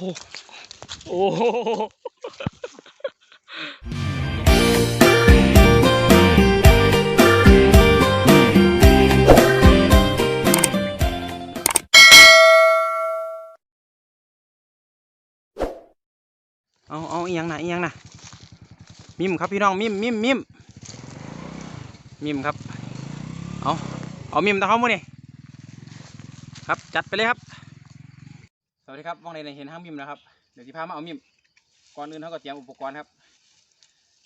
โอ้โหเอาเอาอียงนะอียงนะมิมครับพี่น้องมิมมิมมิมมิมครับ เอาเอามิมตะเขาหมดนี่ครับจัดไปเลยครับ วัสดีครับมองในเห็นห้างมิมนะครับ เดี๋ยวที่พามาเอามิมก่อนอื่นเขาก็เตรียมอุปกรณ์ครับ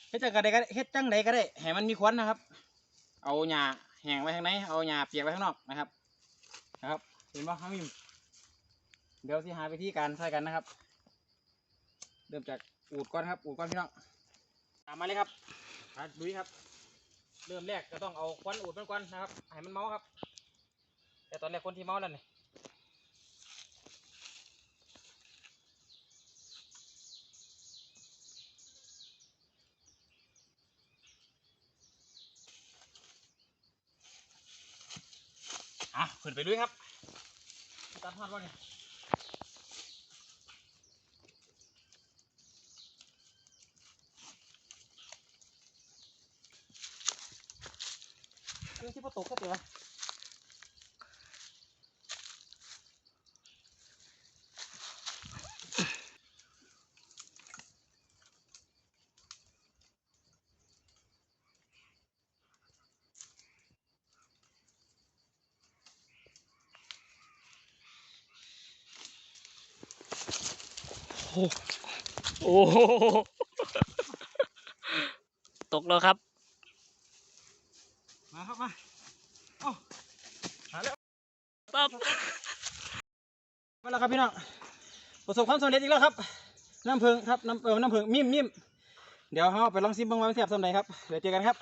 เฮ็ดจังใดก็ได้เฮ็ดจังใดก็ได้ให้มันมีควันนะครับ เอาหญ้าแห้งไว้ข้างในเอาหญ้าเปียกไว้ข้างนอกนะครับ นะครับ เห็นป่ะห้างมิมเดี๋ยวที่หาวิธีการใส่กันนะครับ เริ่มจากอูดก่อนครับ อูดก่อนพี่น้องตามมาเลยครับมาดูครับ เริ่มแรกก็ต้องเอาควันอูดมันก่อนนะครับให้มันเมาครับ แต่ตอนแรกคนที่เมาแล้วเนี่ย อะขึ้นไปด้วยครับตัดทอดก่อนนี่เรื่องที่พอตกก็เตือ โอ้โหตกแล้วครับ มาครับมาเอ้ามาแล้วปั๊บมาแล้วครับพี่น้องประสบความสำเร็จอีกแล้วครับ น้ำผึ้งครับน้ำเออน้ำผึ้งมิมมิมเดี๋ยวเราไปลองซิมเบ้างว่ามันแซ่บสำไหนครับเดี๋ยวเจอกันครับ